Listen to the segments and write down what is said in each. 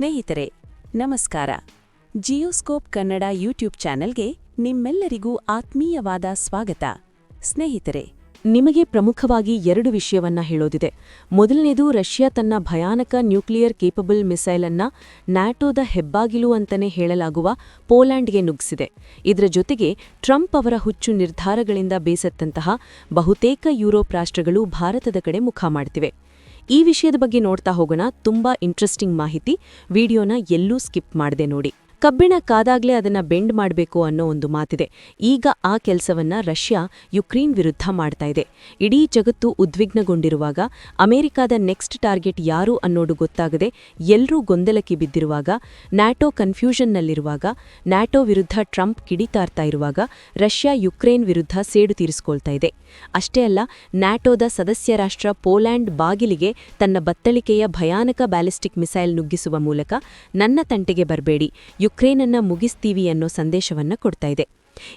ಸ್ನೇಹಿತರೆ, ನಮಸ್ಕಾರ. ಜಿಯೋಸ್ಕೋಪ್ ಕನ್ನಡ ಯೂಟ್ಯೂಬ್ ಚಾನೆಲ್ಗೆ ನಿಮ್ಮೆಲ್ಲರಿಗೂ ಆತ್ಮೀಯವಾದ ಸ್ವಾಗತ. ಸ್ನೇಹಿತರೆ, ನಿಮಗೆ ಪ್ರಮುಖವಾಗಿ ಎರಡು ವಿಷಯವನ್ನ ಹೇಳೋದಿದೆ. ಮೊದಲನೇದು, ರಷ್ಯಾ ತನ್ನ ಭಯಾನಕ ನ್ಯೂಕ್ಲಿಯರ್ ಕೇಪಬಲ್ ಮಿಸೈಲ್ ಅನ್ನ ನ್ಯಾಟೋದ ಹೆಬ್ಬಾಗಿಲು ಅಂತಾನೆ ಹೇಳಲಾಗುವ ಪೋಲ್ಯಾಂಡ್ಗೆ ನುಗ್ಗಿಸಿದೆ ಇದರ ಜೊತೆಗೆ, ಟ್ರಂಪ್ ಅವರ ಹುಚ್ಚು ನಿರ್ಧಾರಗಳಿಂದ ಬೇಸತ್ತಂತಹ ಬಹುತೇಕ ಯುರೋಪ್ ರಾಷ್ಟ್ರಗಳು ಭಾರತದ ಕಡೆ ಮುಖ ಮಾಡ್ತಿವೆ. ಈ ವಿಷಯದ ಬಗ್ಗೆ ನೋಡ್ತಾ ಹೋಗೋಣ. ತುಂಬಾ ಇಂಟ್ರೆಸ್ಟಿಂಗ್ ಮಾಹಿತಿ. ವಿಡಿಯೋನ ಎಲ್ಲೂ ಸ್ಕಿಪ್ ಮಾಡದೆ ನೋಡಿ. ಕಬ್ಬಿಣ ಕಾದಾಗ್ಲೇ ಅದನ್ನ ಬೆಂಡ್ ಮಾಡಬೇಕು ಅನ್ನೋ ಒಂದು ಮಾತಿದೆ. ಈಗ ಆ ಕೆಲಸವನ್ನ ರಷ್ಯಾ, ಯುಕ್ರೇನ್ ವಿರುದ್ಧ ಮಾಡ್ತಾ ಇದೆ. ಇಡೀ ಜಗತ್ತು ಉದ್ವಿಗ್ನಗೊಂಡಿರುವಾಗ, ಅಮೆರಿಕಾದ ನೆಕ್ಸ್ಟ್ ಟಾರ್ಗೆಟ್ ಯಾರು ಅನ್ನೋದು ಗೊತ್ತಾಗದೆ ಎಲ್ಲರೂ ಗೊಂದಲಕ್ಕೆ ಬಿದ್ದಿರುವಾಗ, ನ್ಯಾಟೋ ಕನ್ಫ್ಯೂಷನ್ನಲ್ಲಿರುವಾಗ, ನ್ಯಾಟೋ ವಿರುದ್ಧ ಟ್ರಂಪ್ ಕಿಡಿತಾರ್ತಾ ಇರುವಾಗ ರಷ್ಯಾ, ಯುಕ್ರೇನ್ ವಿರುದ್ಧ ಸೇಡು ತೀರಿಸಿಕೊಳ್ತಾ ಇದೆ. ಅಷ್ಟೇ ಅಲ್ಲ, ನ್ಯಾಟೋದ ಸದಸ್ಯ ರಾಷ್ಟ್ರ ಪೋಲ್ಯಾಂಡ್ ಬಾಗಿಲಿಗೆ ತನ್ನ ಬತ್ತಳಿಕೆಯ ಭಯಾನಕ ಬ್ಯಾಲಿಸ್ಟಿಕ್ ಮಿಸೈಲ್ ನುಗ್ಗಿಸುವ ಮೂಲಕ ನನ್ನ ತಂಟೆಗೆ ಬರಬೇಡಿ. ಯುಕ್ರೇನನ್ನ ಮುಗಿಸ್ತೀವಿ ಅನ್ನೋ ಸಂದೇಶವನ್ನ ಕೊಡ್ತಾ ಇದೆ.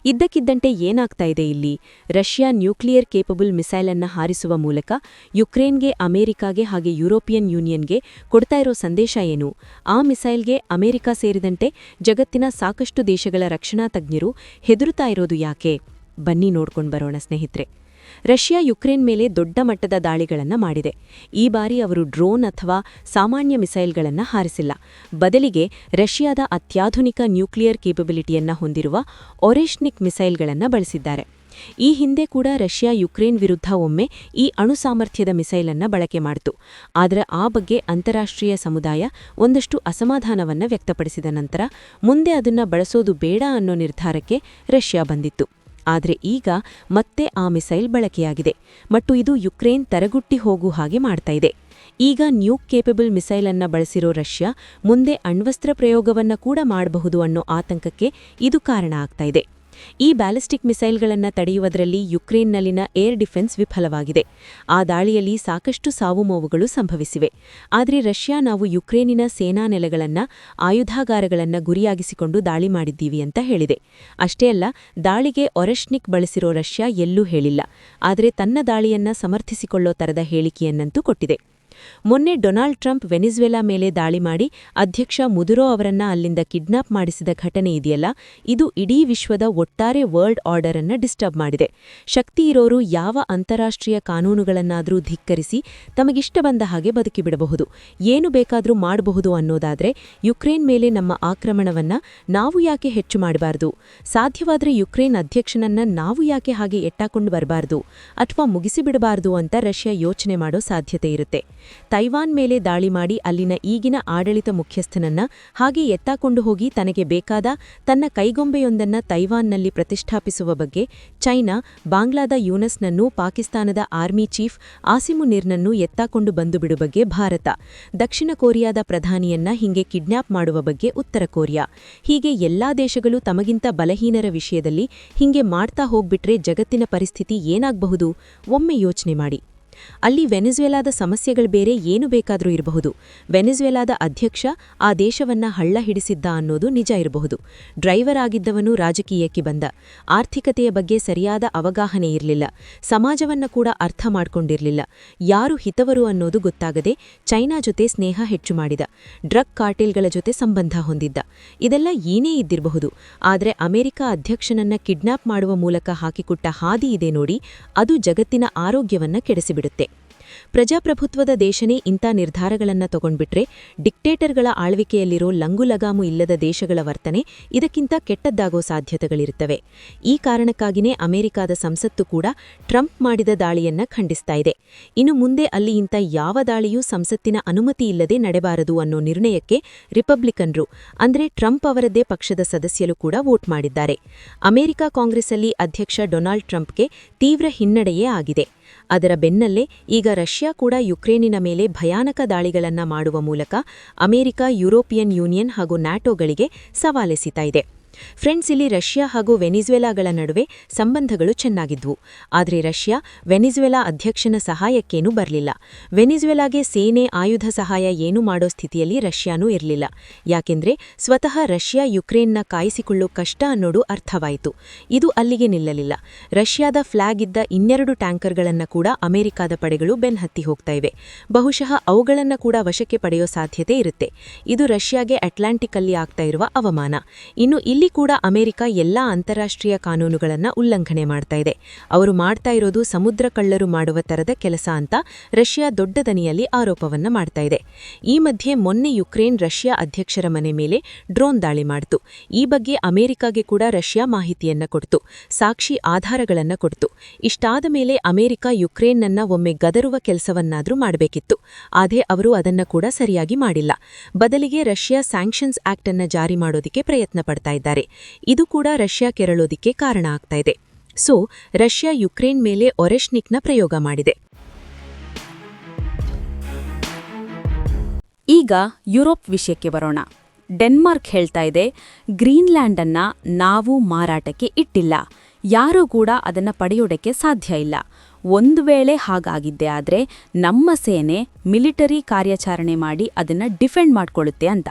ಇದ್ದಕ್ಕಿದ್ದಂತೆ ಏನಾಗ್ತಾ ಇದೆ ಇಲ್ಲಿ? ರಷ್ಯಾ ನ್ಯೂಕ್ಲಿಯರ್ ಕೇಪಬಲ್ ಮಿಸೈಲ್ ಅನ್ನ ಹಾರಿಸುವ ಮೂಲಕ ಯುಕ್ರೇನ್ಗೆ, ಅಮೆರಿಕಾಗೆ ಹಾಗೆ ಯುರೋಪಿಯನ್ ಯೂನಿಯನ್ಗೆ ಕೊಡ್ತಾ ಇರೋ ಸಂದೇಶ ಏನು? ಆ ಮಿಸೈಲ್ಗೆ ಅಮೆರಿಕ ಸೇರಿದಂತೆ ಜಗತ್ತಿನ ಸಾಕಷ್ಟು ದೇಶಗಳ ರಕ್ಷಣಾ ತಜ್ಞರು ಹೆದರುತ್ತಾ ಇರೋದು ಯಾಕೆ? ಬನ್ನಿ ನೋಡ್ಕೊಂಡು ಬರೋಣ ಸ್ನೇಹಿತರೆ. ರಷ್ಯಾ ಯುಕ್ರೇನ್ ಮೇಲೆ ದೊಡ್ಡ ಮಟ್ಟದ ದಾಳಿಗಳನ್ನು ಮಾಡಿದೆ. ಈ ಬಾರಿ ಅವರು ಡ್ರೋನ್ ಅಥವಾ ಸಾಮಾನ್ಯ ಮಿಸೈಲ್ಗಳನ್ನು ಹಾರಿಸಿಲ್ಲ. ಬದಲಿಗೆ ರಷ್ಯಾದ ಅತ್ಯಾಧುನಿಕ ನ್ಯೂಕ್ಲಿಯರ್ ಕೇಪಬಿಲಿಟಿಯನ್ನು ಹೊಂದಿರುವ ಒರೆಶ್ನಿಕ್ ಮಿಸೈಲ್ಗಳನ್ನು ಬಳಸಿದ್ದಾರೆ. ಈ ಹಿಂದೆ ಕೂಡ ರಷ್ಯಾ ಯುಕ್ರೇನ್ ವಿರುದ್ಧ ಒಮ್ಮೆ ಈ ಅಣು ಸಾಮರ್ಥ್ಯದ ಮಿಸೈಲನ್ನು ಬಳಕೆ ಮಾಡಿತು. ಆದರೆ ಆ ಬಗ್ಗೆ ಅಂತಾರಾಷ್ಟ್ರೀಯ ಸಮುದಾಯ ಒಂದಷ್ಟು ಅಸಮಾಧಾನವನ್ನು ವ್ಯಕ್ತಪಡಿಸಿದ ನಂತರ ಮುಂದೆ ಅದನ್ನು ಬಳಸೋದು ಬೇಡ ಅನ್ನೋ ನಿರ್ಧಾರಕ್ಕೆ ರಷ್ಯಾ ಬಂದಿತ್ತು. ಆದರೆ ಈಗ ಮತ್ತೆ ಆ ಮಿಸೈಲ್ ಬಳಕೆಯಾಗಿದೆ. ಮತ್ತು ಇದು ಯುಕ್ರೇನ್ ತರಗುಟ್ಟಿ ಹೋಗು ಹಾಗೆ ಮಾಡ್ತಾ ಇದೆ. ಈಗ ನ್ಯೂಕ್ ಕೇಪಬಲ್ ಮಿಸೈಲ್ ಅನ್ನ ಬಳಸಿರೋ ರಷ್ಯಾ ಮುಂದೆ ಅಣ್ವಸ್ತ್ರ ಪ್ರಯೋಗವನ್ನ ಕೂಡ ಮಾಡಬಹುದು ಅನ್ನೋ ಆತಂಕಕ್ಕೆ ಇದು ಕಾರಣ ಆಗ್ತಾ ಇದೆ. ಈ ಬ್ಯಾಲಿಸ್ಟಿಕ್ ಮಿಸೈಲ್ಗಳನ್ನು ತಡೆಯುವುದರಲ್ಲಿ ಯುಕ್ರೇನ್ನಲ್ಲಿನ ಏರ್ ಡಿಫೆನ್ಸ್ ವಿಫಲವಾಗಿದೆ. ಆ ದಾಳಿಯಲ್ಲಿ ಸಾಕಷ್ಟು ಸಾವುಮೋವುಗಳು ಸಂಭವಿಸಿವೆ. ಆದರೆ ರಷ್ಯಾ ನಾವು ಯುಕ್ರೇನಿನ ಸೇನಾ ನೆಲೆಗಳನ್ನು, ಆಯುಧಾಗಾರಗಳನ್ನು ಗುರಿಯಾಗಿಸಿಕೊಂಡು ದಾಳಿ ಮಾಡಿದ್ದೀವಿ ಅಂತ ಹೇಳಿದೆ. ಅಷ್ಟೇ ಅಲ್ಲ, ದಾಳಿಗೆ ಒರೆಶ್ನಿಕ್ ಬಳಸಿರೋ ರಷ್ಯಾ ಎಲ್ಲೂ ಹೇಳಿಲ್ಲ. ಆದರೆ ತನ್ನ ದಾಳಿಯನ್ನ ಸಮರ್ಥಿಸಿಕೊಳ್ಳೋ ತರದ ಹೇಳಿಕೆಯನ್ನಂತೂ ಕೊಟ್ಟಿದೆ. ಮೊನ್ನೆ ಡೊನಾಲ್ಡ್ ಟ್ರಂಪ್ ವೆನಿಜುವೆಲಾ ಮೇಲೆ ದಾಳಿ ಮಾಡಿ ಅಧ್ಯಕ್ಷ ಮುದುರೋ ಅವರನ್ನ ಅಲ್ಲಿಂದ ಕಿಡ್ನಾಪ್ ಮಾಡಿಸಿದ ಘಟನೆ ಇದೆಯಲ್ಲ? ಇದು ಇಡೀ ವಿಶ್ವದ ಒಟ್ಟಾರೆ ವರ್ಲ್ಡ್ ಆರ್ಡರ್ ಅನ್ನ ಡಿಸ್ಟರ್ಬ್ ಮಾಡಿದೆ. ಶಕ್ತಿ ಇರೋರು ಯಾವ ಅಂತಾರಾಷ್ಟ್ರೀಯ ಕಾನೂನುಗಳನ್ನಾದರೂ ಧಿಕ್ಕರಿಸಿ ತಮಗಿಷ್ಟ ಬಂದ ಹಾಗೆ ಬದುಕಿಬಿಡಬಹುದು ಏನು ಬೇಕಾದರೂ ಮಾಡಬಹುದು ಅನ್ನೋದಾದ್ರೆ ಯುಕ್ರೇನ್ ಮೇಲೆ ನಮ್ಮ ಆಕ್ರಮಣವನ್ನ ನಾವು ಯಾಕೆ ಹೆಚ್ಚು ಮಾಡಬಾರದು? ಸಾಧ್ಯವಾದರೆ ಯುಕ್ರೇನ್ ಅಧ್ಯಕ್ಷನನ್ನ ನಾವು ಯಾಕೆ ಹಾಗೆ ಎಟ್ಟಾಕೊಂಡು ಬರಬಾರದು? ಅಥವಾ ಮುಗಿಸಿಬಿಡಬಾರದು ಅಂತ ರಷ್ಯಾ ಯೋಚನೆ ಮಾಡೋ ಸಾಧ್ಯತೆ ಇರುತ್ತೆ. ತೈವಾನ್ ಮೇಲೆ ದಾಳಿ ಮಾಡಿ ಅಲ್ಲಿನ ಈಗಿನ ಆಡಳಿತ ಮುಖ್ಯಸ್ಥನನ್ನ ಹಾಗೆ ಎತ್ತಾಕೊಂಡು ಹೋಗಿ ತನಗೆ ಬೇಕಾದ ತನ್ನ ಕೈಗೊಂಬೆಯೊಂದನ್ನ ತೈವಾನ್ನಲ್ಲಿ ಪ್ರತಿಷ್ಠಾಪಿಸುವ ಬಗ್ಗೆ ಚೈನಾ, ಬಾಂಗ್ಲಾದ ಯೂನಸ್ನನ್ನು, ಪಾಕಿಸ್ತಾನದ ಆರ್ಮಿ ಚೀಫ್ ಆಸಿಮುನಿರ್ನನ್ನು ಎತ್ತಾಕೊಂಡು ಬಂದು ಬಿಡುವ ಬಗ್ಗೆ ಭಾರತ, ದಕ್ಷಿಣ ಕೊರಿಯಾದ ಪ್ರಧಾನಿಯನ್ನ ಹಿಂಗೆ ಕಿಡ್ನ್ಯಾಪ್ ಮಾಡುವ ಬಗ್ಗೆ ಉತ್ತರ ಕೊರಿಯಾ. ಹೀಗೆ ಎಲ್ಲಾ ದೇಶಗಳು ತಮಗಿಂತ ಬಲಹೀನರ ವಿಷಯದಲ್ಲಿ ಹಿಂಗೆ ಮಾಡ್ತಾ ಹೋಗ್ಬಿಟ್ರೆ ಜಗತ್ತಿನ ಪರಿಸ್ಥಿತಿ ಏನಾಗಬಹುದು? ಒಮ್ಮೆ ಯೋಚನೆ ಮಾಡಿ. ಅಲ್ಲಿ ವೆನೆಜುವೆಲಾದ ಸಮಸ್ಯೆಗಳು ಬೇರೆ ಏನು ಬೇಕಾದರೂ ಇರಬಹುದು. ವೆನೆಜುವೆಲಾದ ಅಧ್ಯಕ್ಷ ಆ ದೇಶವನ್ನ ಹಳ್ಳ ಹಿಡಿಸಿದ್ದ ಅನ್ನೋದು ನಿಜ ಇರಬಹುದು. ಡ್ರೈವರ್ ಆಗಿದ್ದವನು ರಾಜಕೀಯಕ್ಕೆ ಬಂದ. ಆರ್ಥಿಕತೆಯ ಬಗ್ಗೆ ಸರಿಯಾದ ಅವಗಾಹನೆ ಇರಲಿಲ್ಲ. ಸಮಾಜವನ್ನ ಕೂಡ ಅರ್ಥ ಮಾಡ್ಕೊಂಡಿರಲಿಲ್ಲ. ಯಾರು ಹಿತವರು ಅನ್ನೋದು ಗೊತ್ತಾಗದೆ ಚೈನಾ ಜೊತೆ ಸ್ನೇಹ ಹೆಚ್ಚು ಮಾಡಿದ. ಡ್ರಗ್ ಕಾರ್ಟೆಲ್ಗಳ ಜೊತೆ ಸಂಬಂಧ ಹೊಂದಿದ್ದ. ಇದೆಲ್ಲ ಏನೇ ಇದ್ದಿರಬಹುದು. ಆದರೆ ಅಮೆರಿಕ ಅಧ್ಯಕ್ಷನನ್ನ ಕಿಡ್ನಾಪ್ ಮಾಡುವ ಮೂಲಕ ಹಾಕಿಕೊಟ್ಟ ಹಾದಿ ಇದೆ ನೋಡಿ, ಅದು ಜಗತ್ತಿನ ಆರೋಗ್ಯವನ್ನ ಕೆಡಿಸಿಬಿಡುತ್ತೆ ಪ್ರಜಾಪ್ರಭುತ್ವದ ದೇಶನೇ ಇಂಥ ನಿರ್ಧಾರಗಳನ್ನು ತಗೊಂಡ್ಬಿಟ್ರೆ ಡಿಕ್ಟೇಟರ್ಗಳ ಆಳ್ವಿಕೆಯಲ್ಲಿರೋ ಲಂಗುಲಗಾಮು ಇಲ್ಲದ ದೇಶಗಳ ವರ್ತನೆ ಇದಕ್ಕಿಂತ ಕೆಟ್ಟದ್ದಾಗೋ ಸಾಧ್ಯತೆಗಳಿರುತ್ತವೆ. ಈ ಕಾರಣಕ್ಕಾಗಿನೇ ಅಮೆರಿಕಾದ ಸಂಸತ್ತು ಕೂಡ ಟ್ರಂಪ್ ಮಾಡಿದ ದಾಳಿಯನ್ನ ಖಂಡಿಸ್ತಾ ಇದೆ. ಇನ್ನು ಮುಂದೆ ಅಲ್ಲಿ ಇಂಥ ಯಾವ ದಾಳಿಯೂ ಸಂಸತ್ತಿನ ಅನುಮತಿ ಇಲ್ಲದೆ ನಡೆಬಾರದು ಅನ್ನೋ ನಿರ್ಣಯಕ್ಕೆ ರಿಪಬ್ಲಿಕನ್ರು, ಅಂದ್ರೆ ಟ್ರಂಪ್ ಅವರದ್ದೇ ಪಕ್ಷದ ಸದಸ್ಯರು ಕೂಡ ವೋಟ್ ಮಾಡಿದ್ದಾರೆ. ಅಮೆರಿಕ ಕಾಂಗ್ರೆಸ್ಸಲ್ಲಿ ಅಧ್ಯಕ್ಷ ಡೊನಾಲ್ಡ್ ಟ್ರಂಪ್ಗೆ ತೀವ್ರ ಹಿನ್ನಡೆಯೇ ಆಗಿದೆ. ಅದರ ಬೆನ್ನಲ್ಲೇ ಈಗ ರಷ್ಯಾ ಕೂಡ ಯುಕ್ರೇನಿನ ಮೇಲೆ ಭಯಾನಕ ದಾಳಿಗಳನ್ನ ಮಾಡುವ ಮೂಲಕ ಅಮೆರಿಕ, ಯುರೋಪಿಯನ್ ಯೂನಿಯನ್ ಹಾಗೂ ನ್ಯಾಟೋಗಳಿಗೆ ಸವಾಲೆಸಿತಾ ಇದೆ. ಫ್ರೆಂಡ್ಸ್, ಇಲ್ಲಿ ರಷ್ಯಾ ಹಾಗೂ ವೆನಿಜುವೆಲಾಗಳ ನಡುವೆ ಸಂಬಂಧಗಳು ಚೆನ್ನಾಗಿದ್ವು. ಆದರೆ ರಷ್ಯಾ ವೆನಿಜುವೆಲಾ ಅಧ್ಯಕ್ಷನ ಸಹಾಯಕ್ಕೇನೂ ಬರಲಿಲ್ಲ. ವೆನಿಜುವೆಲಾಗೆ ಸೇನೆ ಆಯುಧ ಸಹಾಯ ಏನು ಮಾಡೋ ಸ್ಥಿತಿಯಲ್ಲಿ ರಷ್ಯಾನೂ ಇರಲಿಲ್ಲ. ಯಾಕೆಂದ್ರೆ ಸ್ವತಃ ರಷ್ಯಾ ಯುಕ್ರೇನ್ನ ಕಾಯಿಸಿಕೊಳ್ಳೋ ಕಷ್ಟ ಅನ್ನೋದು ಅರ್ಥವಾಯಿತು. ಇದು ಅಲ್ಲಿಗೆ ನಿಲ್ಲಲಿಲ್ಲ. ರಷ್ಯಾದ ಫ್ಲಾಗ್ ಇದ್ದ ಇನ್ನೆರಡು ಟ್ಯಾಂಕರ್ಗಳನ್ನು ಕೂಡ ಅಮೆರಿಕಾದ ಪಡೆಗಳು ಬೆನ್ಹತ್ತಿ ಹೋಗ್ತಾ ಇವೆ. ಬಹುಶಃ ಅವುಗಳನ್ನ ಕೂಡ ವಶಕ್ಕೆ ಪಡೆಯೋ ಸಾಧ್ಯತೆ ಇರುತ್ತೆ. ಇದು ರಷ್ಯಾಗೆ ಅಟ್ಲಾಂಟಿಕ್ ಅಲ್ಲಿ ಆಗ್ತಾ ಇರುವ ಅವಮಾನ. ಇನ್ನು ಇಲ್ಲಿ ಕೂಡ ಅಮೆರಿಕ ಎಲ್ಲಾ ಅಂತಾರಾಷ್ಟ್ರೀಯ ಕಾನೂನುಗಳನ್ನು ಉಲ್ಲಂಘನೆ ಮಾಡ್ತಾ ಇದೆ. ಅವರು ಮಾಡ್ತಾ ಇರೋದು ಸಮುದ್ರ ಕಳ್ಳರು ಮಾಡುವ ತರದ ಕೆಲಸ ಅಂತ ರಷ್ಯಾ ದೊಡ್ಡ ದನಿಯಲ್ಲಿ ಆರೋಪವನ್ನ ಮಾಡ್ತಾ ಇದೆ. ಈ ಮಧ್ಯೆ ಮೊನ್ನೆ ಯುಕ್ರೇನ್ ರಷ್ಯಾ ಅಧ್ಯಕ್ಷರ ಮನೆ ಮೇಲೆ ಡ್ರೋನ್ ದಾಳಿ ಮಾಡಿತು. ಈ ಬಗ್ಗೆ ಅಮೆರಿಕಾಗೆ ಕೂಡ ರಷ್ಯಾ ಮಾಹಿತಿಯನ್ನ ಕೊಡ್ತು, ಸಾಕ್ಷಿ ಆಧಾರಗಳನ್ನ ಕೊಡ್ತು. ಇಷ್ಟಾದ ಮೇಲೆ ಅಮೆರಿಕ ಯುಕ್ರೇನ್ನನ್ನ ಒಮ್ಮೆ ಗದರುವ ಕೆಲಸವನ್ನಾದರೂ ಮಾಡಬೇಕಿತ್ತು. ಆದರೆ ಅವರು ಅದನ್ನ ಕೂಡ ಸರಿಯಾಗಿ ಮಾಡಿಲ್ಲ. ಬದಲಿಗೆ ರಷ್ಯಾ ಸ್ಯಾಂಕ್ಷನ್ಸ್ ಆಕ್ಟ್ ಅನ್ನ ಜಾರಿ ಮಾಡೋದಿಕ್ಕೆ ಪ್ರಯತ್ನ ಪಡ್ತಾ ಇದ್ದಾರೆ. ಇದು ಕೂಡ ರಷ್ಯಾ ಕೆರಳೋದಿಕ್ಕೆ ಕಾರಣ ಆಗ್ತಾ ಇದೆ. ಸೊ, ರಷ್ಯಾ ಯುಕ್ರೇನ್ ಮೇಲೆ ಒರೆಶ್ನಿಕ್ನ ಪ್ರಯೋಗ ಮಾಡಿದೆ. ಈಗ ಯುರೋಪ್ ವಿಷಯಕ್ಕೆ ಬರೋಣ. ಡೆನ್ಮಾರ್ಕ್ ಹೇಳ್ತಾ ಇದೆ ಗ್ರೀನ್ಲ್ಯಾಂಡ್ ಅನ್ನ ನಾವು ಮಾರಾಟಕ್ಕೆ ಇಟ್ಟಿಲ್ಲ. ಯಾರೂ ಕೂಡ ಅದನ್ನ ಪಡೆಯೋಡಕ್ಕೆ ಸಾಧ್ಯ ಇಲ್ಲ. ಒಂದು ವೇಳೆ ಹಾಗಾಗಿದ್ದೆ ಆದ್ರೆ ನಮ್ಮ ಸೇನೆ ಮಿಲಿಟರಿ ಕಾರ್ಯಾಚರಣೆ ಮಾಡಿ ಅದನ್ನ ಡಿಫೆಂಡ್ ಮಾಡಿಕೊಳ್ಳುತ್ತೆ ಅಂತ.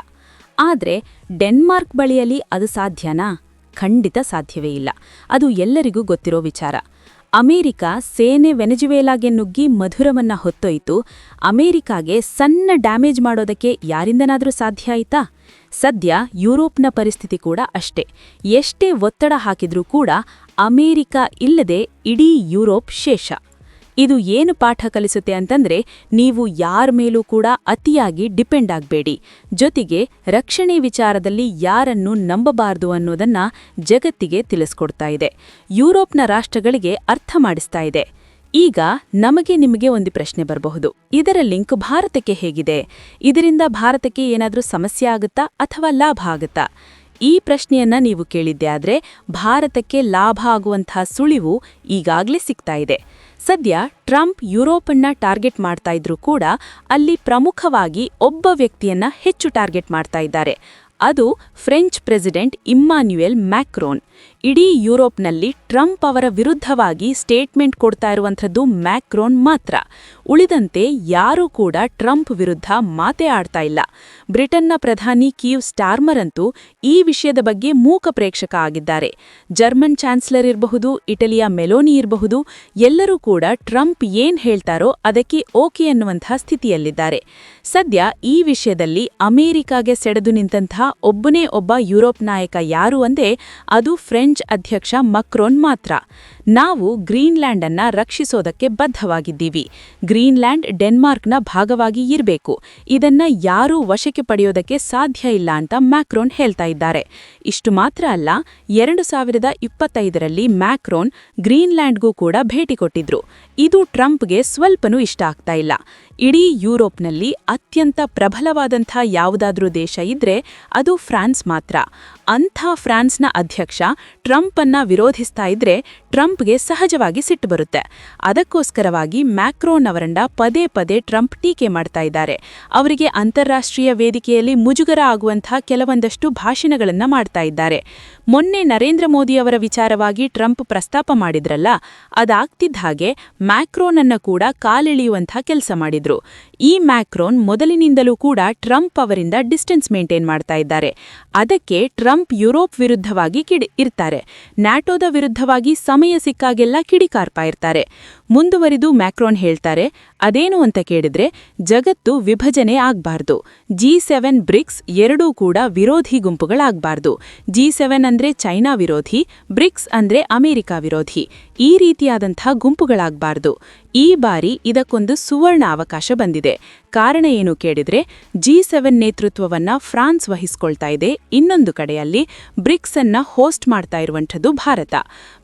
ಆದ್ರೆ ಡೆನ್ಮಾರ್ಕ್ ಬಳಿಯಲ್ಲಿ ಅದು ಸಾಧ್ಯನಾ? ಖಂಡಿತ ಸಾಧ್ಯವೇ ಇಲ್ಲ. ಅದು ಎಲ್ಲರಿಗೂ ಗೊತ್ತಿರೋ ವಿಚಾರ. ಅಮೆರಿಕ ಸೇನೆ ವೆನೆಜುವೇಲಾಗೆ ನುಗ್ಗಿ ಮಧುರವನ್ನ ಹೊತ್ತೊಯ್ತು. ಅಮೆರಿಕಾಗೆ ಸಣ್ಣ ಡ್ಯಾಮೇಜ್ ಮಾಡೋದಕ್ಕೆ ಯಾರಿಂದನಾದರೂ ಸಾಧ್ಯ ಆಯ್ತಾ? ಸದ್ಯ ಯುರೋಪ್ನ ಪರಿಸ್ಥಿತಿ ಕೂಡ ಅಷ್ಟೇ. ಎಷ್ಟೇ ಒತ್ತಡ ಹಾಕಿದ್ರೂ ಕೂಡ ಅಮೆರಿಕ ಇಲ್ಲದೆ ಇಡೀ ಯುರೋಪ್ ಶೇಷ. ಇದು ಏನು ಪಾಠ ಕಲಿಸುತ್ತೆ ಅಂತಂದ್ರೆ ನೀವು ಯಾರ ಮೇಲೂ ಕೂಡ ಅತಿಯಾಗಿ ಡಿಪೆಂಡ್ ಆಗಬೇಡಿ. ಜೊತೆಗೆ ರಕ್ಷಣೆ ವಿಚಾರದಲ್ಲಿ ಯಾರನ್ನು ನಂಬಬಾರದು ಅನ್ನೋದನ್ನ ಜಗತ್ತಿಗೆ ತಿಳಿಸ್ಕೊಡ್ತಾ ಇದೆ. ಯುರೋಪ್ನ ರಾಷ್ಟ್ರಗಳಿಗೆ ಅರ್ಥ ಮಾಡಿಸ್ತಾ ಇದೆ. ಈಗ ನಮಗೆ ನಿಮಗೆ ಒಂದು ಪ್ರಶ್ನೆ ಬರಬಹುದು. ಇದರ ಲಿಂಕ್ ಭಾರತಕ್ಕೆ ಹೇಗಿದೆ? ಇದರಿಂದ ಭಾರತಕ್ಕೆ ಏನಾದರೂ ಸಮಸ್ಯೆ ಆಗುತ್ತಾ ಅಥವಾ ಲಾಭ ಆಗುತ್ತಾ? ಈ ಪ್ರಶ್ನೆಯನ್ನ ನೀವು ಕೇಳಿದ್ದೆ ಆದರೆ ಭಾರತಕ್ಕೆ ಲಾಭ ಆಗುವಂತಹ ಸುಳಿವು ಈಗಾಗಲೇ ಸಿಗ್ತಾ ಇದೆ. ಸದ್ಯ ಟ್ರಂಪ್ ಯುರೋಪನ್ನ ಟಾರ್ಗೆಟ್ ಮಾಡ್ತಾ ಇದ್ರೂ ಕೂಡ ಅಲ್ಲಿ ಪ್ರಮುಖವಾಗಿ ಒಬ್ಬ ವ್ಯಕ್ತಿಯನ್ನ ಹೆಚ್ಚು ಟಾರ್ಗೆಟ್ ಮಾಡ್ತಾ ಇದ್ದಾರೆ. ಅದು ಫ್ರೆಂಚ್ ಪ್ರೆಸಿಡೆಂಟ್ ಇಮ್ಮಾನ್ಯುಯೆಲ್ ಮ್ಯಾಕ್ರೋನ್. ಇಡೀ ಯುರೋಪ್ನಲ್ಲಿ ಟ್ರಂಪ್ ಅವರ ವಿರುದ್ಧವಾಗಿ ಸ್ಟೇಟ್ಮೆಂಟ್ ಕೊಡ್ತಾ ಇರುವಂಥದ್ದು ಮ್ಯಾಕ್ರೋನ್ ಮಾತ್ರ. ಉಳಿದಂತೆ ಯಾರೂ ಕೂಡ ಟ್ರಂಪ್ ವಿರುದ್ಧ ಮಾತೇ ಆಡ್ತಾ ಇಲ್ಲ. ಬ್ರಿಟನ್ನ ಪ್ರಧಾನಿ ಕೀವ್ ಸ್ಟಾರ್ಮರ್ ಅಂತೂ ಈ ವಿಷಯದ ಬಗ್ಗೆ ಮೂಕ ಪ್ರೇಕ್ಷಕ ಆಗಿದ್ದಾರೆ. ಜರ್ಮನ್ ಚಾನ್ಸಲರ್ ಇರಬಹುದು, ಇಟಲಿಯ ಮೆಲೋನಿ ಇರಬಹುದು, ಎಲ್ಲರೂ ಕೂಡ ಟ್ರಂಪ್ ಏನ್ ಹೇಳ್ತಾರೋ ಅದಕ್ಕೆ ಓಕೆ ಎನ್ನುವಂತಹ ಸ್ಥಿತಿಯಲ್ಲಿದ್ದಾರೆ. ಸದ್ಯ ಈ ವಿಷಯದಲ್ಲಿ ಅಮೆರಿಕಾಗೆ ಸೆಡೆದು ನಿಂತಹ ಒಬ್ಬನೇ ಒಬ್ಬ ಯುರೋಪ್ ನಾಯಕ ಯಾರು ಅಂದೇ ಅದು ಫ್ರೆಂಚ್ ಅಧ್ಯಕ್ಷ ಮಕ್ರೋನ್ ಮಾತ್ರ. ನಾವು ಗ್ರೀನ್ಲ್ಯಾಂಡ್ ಅನ್ನ ರಕ್ಷಿಸೋದಕ್ಕೆ ಬದ್ಧವಾಗಿದ್ದೀವಿ. ಗ್ರೀನ್ಲ್ಯಾಂಡ್ ಡೆನ್ಮಾರ್ಕ್ನ ಭಾಗವಾಗಿ ಇರಬೇಕು. ಇದನ್ನ ಯಾರೂ ವಶಕ್ಕೆ ಪಡೆಯೋದಕ್ಕೆ ಸಾಧ್ಯ ಇಲ್ಲ ಅಂತ ಮ್ಯಾಕ್ರೋನ್ ಹೇಳ್ತಾ ಇದ್ದಾರೆ. ಇಷ್ಟು ಮಾತ್ರ ಅಲ್ಲ, ಎರಡು ಸಾವಿರದ ಇಪ್ಪತ್ತೈದರಲ್ಲಿ ಮ್ಯಾಕ್ರೋನ್ ಗ್ರೀನ್ಲ್ಯಾಂಡ್ಗೂ ಕೂಡ ಭೇಟಿ ಕೊಟ್ಟಿದ್ರು. ಇದು ಟ್ರಂಪ್ಗೆ ಸ್ವಲ್ಪನೂ ಇಷ್ಟ ಆಗ್ತಾ ಇಲ್ಲ. ಇಡೀ ಯುರೋಪ್ನಲ್ಲಿ ಅತ್ಯಂತ ಪ್ರಬಲವಾದಂಥ ಯಾವುದಾದ್ರೂ ದೇಶ ಇದ್ರೆ ಅದು ಫ್ರಾನ್ಸ್ ಮಾತ್ರ. ಅಂಥ ಫ್ರಾನ್ಸ್ನ ಅಧ್ಯಕ್ಷ ಟ್ರಂಪ್ ಅನ್ನ ವಿರೋಧಿಸ್ತಾ ಇದ್ರೆ ಟ್ರಂಪ್ಗೆ ಸಹಜವಾಗಿ ಸಿಟ್ಟು ಬರುತ್ತೆ. ಅದಕ್ಕೋಸ್ಕರವಾಗಿ ಮ್ಯಾಕ್ರೋನ್ ಅವರಂಡ ಪದೇ ಪದೇ ಟ್ರಂಪ್ ಟೀಕೆ ಮಾಡ್ತಾ ಇದ್ದಾರೆ. ಅವರಿಗೆ ಅಂತಾರಾಷ್ಟ್ರೀಯ ವೇದಿಕೆಯಲ್ಲಿ ಮುಜುಗರ ಆಗುವಂತಹ ಕೆಲವೊಂದಷ್ಟು ಭಾಷಣಗಳನ್ನ ಮಾಡ್ತಾ ಇದ್ದಾರೆ. ಮೊನ್ನೆ ನರೇಂದ್ರ ಮೋದಿ ಅವರ ವಿಚಾರವಾಗಿ ಟ್ರಂಪ್ ಪ್ರಸ್ತಾಪ ಮಾಡಿದ್ರಲ್ಲ, ಅದಾಗ್ತಿದ್ದ ಹಾಗೆ ಮ್ಯಾಕ್ರೋನನ್ನ ಕೂಡ ಕಾಲೆಳೆಯುವಂತಹ ಕೆಲಸ ಮಾಡಿದ್ರು. ಈ ಮ್ಯಾಕ್ರೋನ್ ಮೊದಲಿನಿಂದಲೂ ಕೂಡ ಟ್ರಂಪ್ ಅವರಿಂದ ಡಿಸ್ಟೆನ್ಸ್ ಮೇಂಟೈನ್ ಮಾಡ್ತಾ ಇದ್ದಾರೆ. ಅದಕ್ಕೆ ಟ್ರಂಪ್ ಯುರೋಪ್ ವಿರುದ್ಧವಾಗಿ ಕಿಡಿ ಇರ್ತಾರೆ. ನ್ಯಾಟೋದ ವಿರುದ್ಧವಾಗಿ ಸಮಯ ಸಿಕ್ಕಾಗೆಲ್ಲ ಕಿಡಿಕಾರ್ಪಾ ಇರ್ತಾರೆ. ಮುಂದುವರಿದು ಮ್ಯಾಕ್ರೋನ್ ಹೇಳ್ತಾರೆ, ಅದೇನು ಅಂತ ಕೇಳಿದ್ರೆ, ಜಗತ್ತು ವಿಭಜನೆ ಆಗ್ಬಾರ್ದು. ಜಿ ಸೆವೆನ್ ಬ್ರಿಕ್ಸ್ ಎರಡೂ ಕೂಡ ವಿರೋಧಿ ಗುಂಪುಗಳಾಗ್ಬಾರ್ದು. ಜಿ ಸೆವೆನ್ ಅಂದ್ರೆ ಚೈನಾ ವಿರೋಧಿ, ಬ್ರಿಕ್ಸ್ ಅಂದ್ರೆ ಅಮೆರಿಕ ವಿರೋಧಿ. ಈ ರೀತಿಯಾದಂಥ ಗುಂಪುಗಳಾಗ್ಬಾರ್ದು. ಈ ಬಾರಿ ಇದಕ್ಕೊಂದು ಸುವರ್ಣ ಅವಕಾಶ ಬಂದಿದೆ. Gracias. ಕಾರಣ ಏನು ಕೇಳಿದ್ರೆ ಜಿ ಸೆವೆನ್ ನೇತೃತ್ವವನ್ನ ಫ್ರಾನ್ಸ್ ವಹಿಸ್ಕೊಳ್ತಾ ಇದೆ. ಇನ್ನೊಂದು ಕಡೆಯಲ್ಲಿ ಬ್ರಿಕ್ಸ್ ಅನ್ನ ಹೋಸ್ಟ್ ಮಾಡ್ತಾ ಇರುವಂಥದ್ದು ಭಾರತ.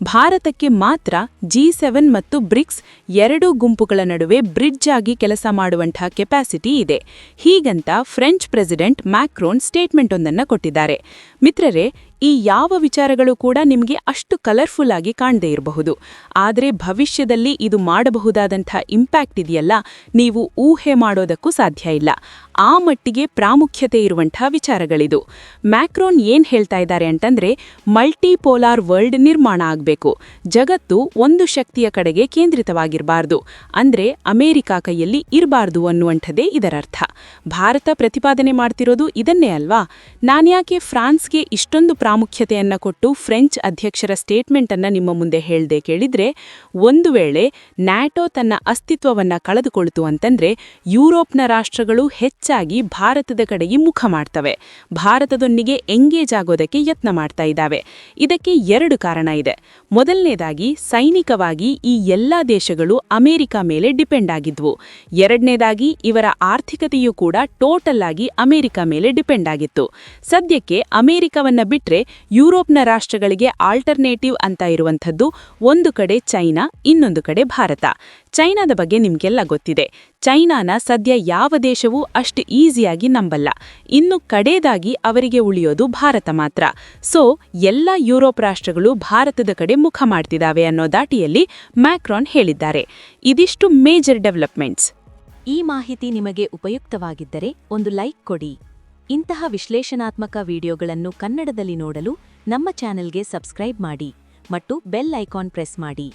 ಭಾರತಕ್ಕೆ ಮಾತ್ರ ಜಿ ಸೆವೆನ್ ಮತ್ತು ಬ್ರಿಕ್ಸ್ ಎರಡೂ ಗುಂಪುಗಳ ನಡುವೆ ಬ್ರಿಡ್ಜ್ ಆಗಿ ಕೆಲಸ ಮಾಡುವಂತಹ ಕೆಪಾಸಿಟಿ ಇದೆ. ಹೀಗಂತ ಫ್ರೆಂಚ್ ಪ್ರೆಸಿಡೆಂಟ್ ಮ್ಯಾಕ್ರೋನ್ ಸ್ಟೇಟ್ಮೆಂಟ್ ಒಂದನ್ನು ಕೊಟ್ಟಿದ್ದಾರೆ. ಮಿತ್ರರೇ, ಈ ಯಾವ ವಿಚಾರಗಳು ಕೂಡ ನಿಮಗೆ ಅಷ್ಟು ಕಲರ್ಫುಲ್ ಆಗಿ ಕಾಣದೇ ಇರಬಹುದು. ಆದರೆ ಭವಿಷ್ಯದಲ್ಲಿ ಇದು ಮಾಡಬಹುದಾದಂಥ ಇಂಪ್ಯಾಕ್ಟ್ ಇದೆಯಲ್ಲ? ನೀವು ಊಹೆ ಮಾಡೋದಕ್ಕೂ ಸಾಧ್ಯ ಇಲ್ಲ. ಆ ಮಟ್ಟಿಗೆ ಪ್ರಾಮುಖ್ಯತೆ ಇರುವಂಥ ವಿಚಾರಗಳಿದು. ಮ್ಯಾಕ್ರೋನ್ ಏನ್ ಹೇಳ್ತಾ ಇದ್ದಾರೆ ಅಂತಂದ್ರೆ, ಮಲ್ಟಿಪೋಲಾರ್ ವರ್ಲ್ಡ್ ನಿರ್ಮಾಣ ಆಗಬೇಕು. ಜಗತ್ತು ಒಂದು ಶಕ್ತಿಯ ಕಡೆಗೆ ಕೇಂದ್ರಿತವಾಗಿರಬಾರ್ದು. ಅಂದ್ರೆ ಅಮೆರಿಕಾ ಕೈಯಲ್ಲಿ ಇರಬಾರ್ದು ಅನ್ನುವಂಥದ್ದೇ ಇದರರ್ಥ. ಭಾರತ ಪ್ರತಿಪಾದನೆ ಮಾಡ್ತಿರೋದು ಇದನ್ನೇ ಅಲ್ವಾ? ನಾನ್ಯಾಕೆ ಫ್ರಾನ್ಸ್ಗೆ ಇಷ್ಟೊಂದು ಪ್ರಾಮುಖ್ಯತೆಯನ್ನ ಕೊಟ್ಟು ಫ್ರೆಂಚ್ ಅಧ್ಯಕ್ಷರ ಸ್ಟೇಟ್ಮೆಂಟ್ ಅನ್ನ ನಿಮ್ಮ ಮುಂದೆ ಹೇಳ್ದೆ ಕೇಳಿದ್ರೆ, ಒಂದು ವೇಳೆ ನ್ಯಾಟೋ ತನ್ನ ಅಸ್ತಿತ್ವವನ್ನ ಕಳೆದುಕೊಳ್ತು ಅಂತಂದ್ರೆ ಯುರೋಪ್ನ ರಾಷ್ಟ್ರಗಳು ಹೆಚ್ಚಾಗಿ ಭಾರತದ ಕಡೆಗೆ ಮುಖ ಮಾಡ್ತವೆ. ಭಾರತದೊಂದಿಗೆ ಎಂಗೇಜ್ ಆಗೋದಕ್ಕೆ ಯತ್ನ ಮಾಡ್ತಾ ಇದ್ದಾವೆ. ಇದಕ್ಕೆ ಎರಡು ಕಾರಣ ಇದೆ. ಮೊದಲನೇದಾಗಿ, ಸೈನಿಕವಾಗಿ ಈ ಎಲ್ಲ ದೇಶಗಳು ಅಮೆರಿಕ ಮೇಲೆ ಡಿಪೆಂಡ್ ಆಗಿದ್ವು. ಎರಡನೇದಾಗಿ, ಇವರ ಆರ್ಥಿಕತೆಯೂ ಕೂಡ ಟೋಟಲ್ ಆಗಿ ಅಮೆರಿಕ ಮೇಲೆ ಡಿಪೆಂಡ್ ಆಗಿತ್ತು. ಸದ್ಯಕ್ಕೆ ಅಮೆರಿಕವನ್ನ ಬಿಟ್ರೆ ಯುರೋಪ್ನ ರಾಷ್ಟ್ರಗಳಿಗೆ ಆಲ್ಟರ್ನೇಟಿವ್ ಅಂತ ಇರುವಂಥದ್ದು ಒಂದು ಕಡೆ ಚೈನಾ, ಇನ್ನೊಂದು ಕಡೆ ಭಾರತ. ಚೈನಾದ ಬಗ್ಗೆ ನಿಮಗೆಲ್ಲ ಗೊತ್ತಿದೆ. ಚೈನಾನ ಸದ್ಯ ಯಾವ ದೇಶವೂ ಅಷ್ಟು ಈಸಿಯಾಗಿ ನಂಬಲ್ಲ. ಇನ್ನು ಕಡೇದಾಗಿ ಅವರಿಗೆ ಉಳಿಯೋದು ಭಾರತ ಮಾತ್ರ. ಸೊ, ಎಲ್ಲ ಯುರೋಪ್ ರಾಷ್ಟ್ರಗಳು ಭಾರತದ ಕಡೆ ಮುಖ ಮಾಡ್ತಿದ್ದಾವೆ ಅನ್ನೋ ದಾಟಿಯಲ್ಲಿ ಮ್ಯಾಕ್ರಾನ್ ಹೇಳಿದ್ದಾರೆ. ಇದಿಷ್ಟು ಮೇಜರ್ ಡೆವಲಪ್ಮೆಂಟ್ಸ್. ಈ ಮಾಹಿತಿ ನಿಮಗೆ ಉಪಯುಕ್ತವಾಗಿದ್ದರೆ ಒಂದು ಲೈಕ್ ಕೊಡಿ. ಇಂತಹ ವಿಶ್ಲೇಷಣಾತ್ಮಕ ವಿಡಿಯೋಗಳನ್ನು ಕನ್ನಡದಲ್ಲಿ ನೋಡಲು ನಮ್ಮ ಚಾನೆಲ್ಗೆ ಸಬ್ಸ್ಕ್ರೈಬ್ ಮಾಡಿ ಮತ್ತು ಬೆಲ್ ಐಕಾನ್ ಪ್ರೆಸ್ ಮಾಡಿ.